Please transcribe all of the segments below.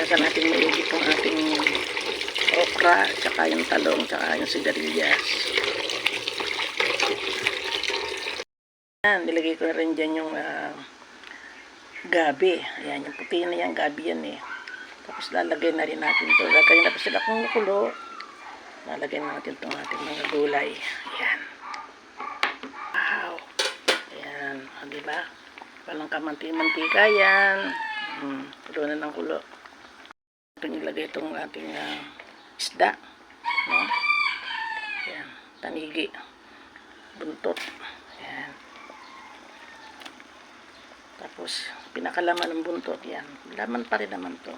Hugasan natin maigi itong ating okra, tsaka yung talong, tsaka yung sigarilyas. Yan, nilagay ko na rin dyan yung ah, gabi. Ayan, yung puti na yan, gabi yan eh. Tapos lalagay na rin natin to. Lagay na pa sila kung kulo. Lalagay na natin itong ating mga gulay. Ayan. Wow. Ayan. O, diba? Walang kamanti-mantika yan. Hmm. Kulo na ng kulo. Ito nilagay itong ating ah, isda. No? Ayan. Tanigi. Buntot. Ayan. Tapos, pinakalaman ng buntot, yan. Laman pa rin naman to.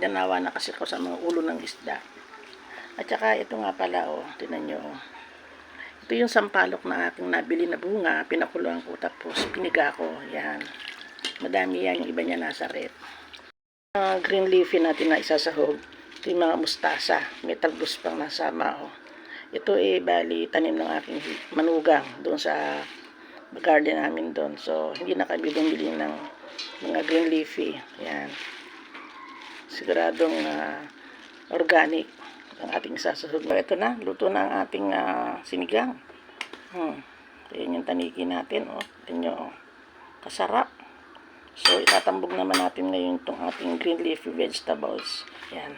Danawa na kasi ko sa mga ulo ng isda. At saka, ito nga pala, oh, tinan nyo, oh. Ito yung sampalok na aking nabili na bunga, pinakuluan ko, tapos piniga ko, yan. Madami yan, yung iba niya nasa rep. Mga green leafy natin na isasahog, ito yung mga mustasa, may talbos pang nasama, oh. Ito eh, bali, tanim ng aking manugang doon sa garden namin doon. So, hindi na kami bumili ng mga green leafy. Yan. Siguradong ah, organic ang ating sasahog. Ito na, luto na ang ating ah, sinigang. Hmm. Ayan yung taniki natin. Oh. Ito nyo, oh. Kasarap. So, itatambog naman natin ngayon itong ating green leafy vegetables. Yan.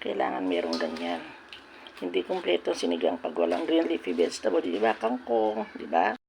Kailangan merong ganyan hindi kumpleto ang sinigang pag walang green leafy vegetable, di ba? Kangkong, di ba?